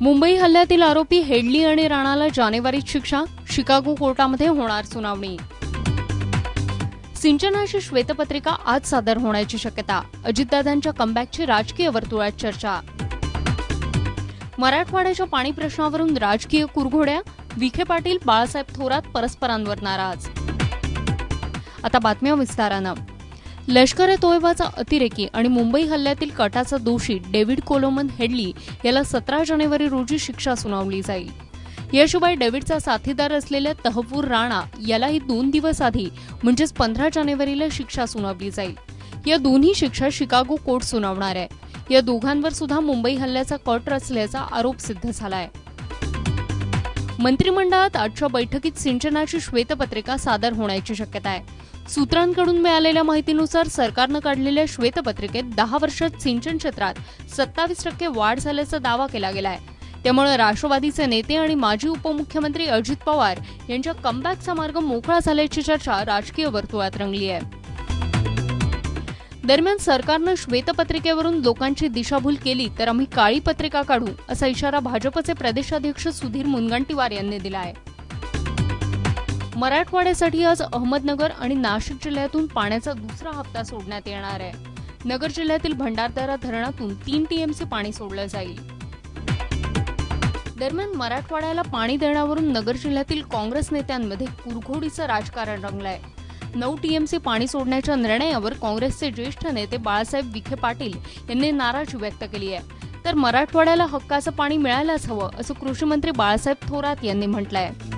मुंबई हल्ल्यातील आरोपी हेडली आणि राणाला जानेवारीत शिक्षा शिकागो कोर्टामध्ये होणार सुनावणी. सिंचनाची श्वेतपत्रिका आज सादर होण्याची शक्यता अजितदादांच्या कमबॅकची राजकीय वर्तुळात चर्चा. मराठवाड्याच्या पाणी प्रश्नावरून राजकीय कुरघोड्या विखे पाटील बाळासाहेब थोरात परस्परांवर नाराज. आता बातम्या विस्तारानं. लष्कर ए तोयबाचा अतिरेकी आणि मुंबई हल्ल्यातील कटाचा दोषी डेव्हिड कोलोमन हेडली याला सतरा जानेवारी रोजी शिक्षा सुनावली जाईल. याशिवाय डेव्हिडचा साथीदार असलेल्या तहपूर राणा यालाही दोन दिवस आधी म्हणजेच पंधरा जानेवारीला शिक्षा सुनावली जाईल. या दोन्ही शिक्षा शिकागो कोर्ट सुनावणार आहे. या दोघांवर सुद्धा मुंबई हल्ल्याचा कट रचल्याचा आरोप सिद्ध झालाय. मंत्रिमंडळात आजच्या बैठकीत सिंचनाची श्वेतपत्रिका सादर होण्याची शक्यता आहे. सूत्रांकडून मिळालेल्या माहितीनुसार सरकारनं काढलेल्या श्वेतपत्रिकेत दहा वर्षात सिंचन क्षेत्रात सत्तावीस टक्के वाढ झाल्याचा दावा केला गेला आहे त्यामुळे राष्ट्रवादीचे नेते आणि माजी उपमुख्यमंत्री अजित पवार यांच्या कमबॅकचा मार्ग मोकळा झाल्याची चर्चा राजकीय वर्तुळात रंगली आहे. दरम्यान सरकारनं श्वेतपत्रिकेवरून लोकांची दिशाभूल केली तर आम्ही काळी पत्रिका काढू असा इशारा भाजपचे प्रदेशाध्यक्ष सुधीर मुनगंटीवार यांनी दिला आहे. मराठवाड्यासाठी आज अहमदनगर आणि नाशिक जिल्ह्यातून पाण्याचा दुसरा हप्ता सोडण्यात येणार आहे. नगर जिल्ह्यातील भंडारदारा धरणातून तीन टीएमसी पाणी सोडलं जाईल. दरम्यान मराठवाड्याला पाणी देण्यावरून नगर जिल्ह्यातील काँग्रेस नेत्यांमध्ये कुरघोडीचं राजकारण रंगलंय. नऊ टीएमसी पाणी सोडण्याच्या निर्णयावर काँग्रेसचे ज्येष्ठ नेते बाळासाहेब विखे पाटील यांनी नाराजी व्यक्त केली आहे. तर मराठवाड्याला हक्काचं पाणी मिळायलाच हवं असं कृषी मंत्री बाळासाहेब थोरात यांनी म्हटलं आहे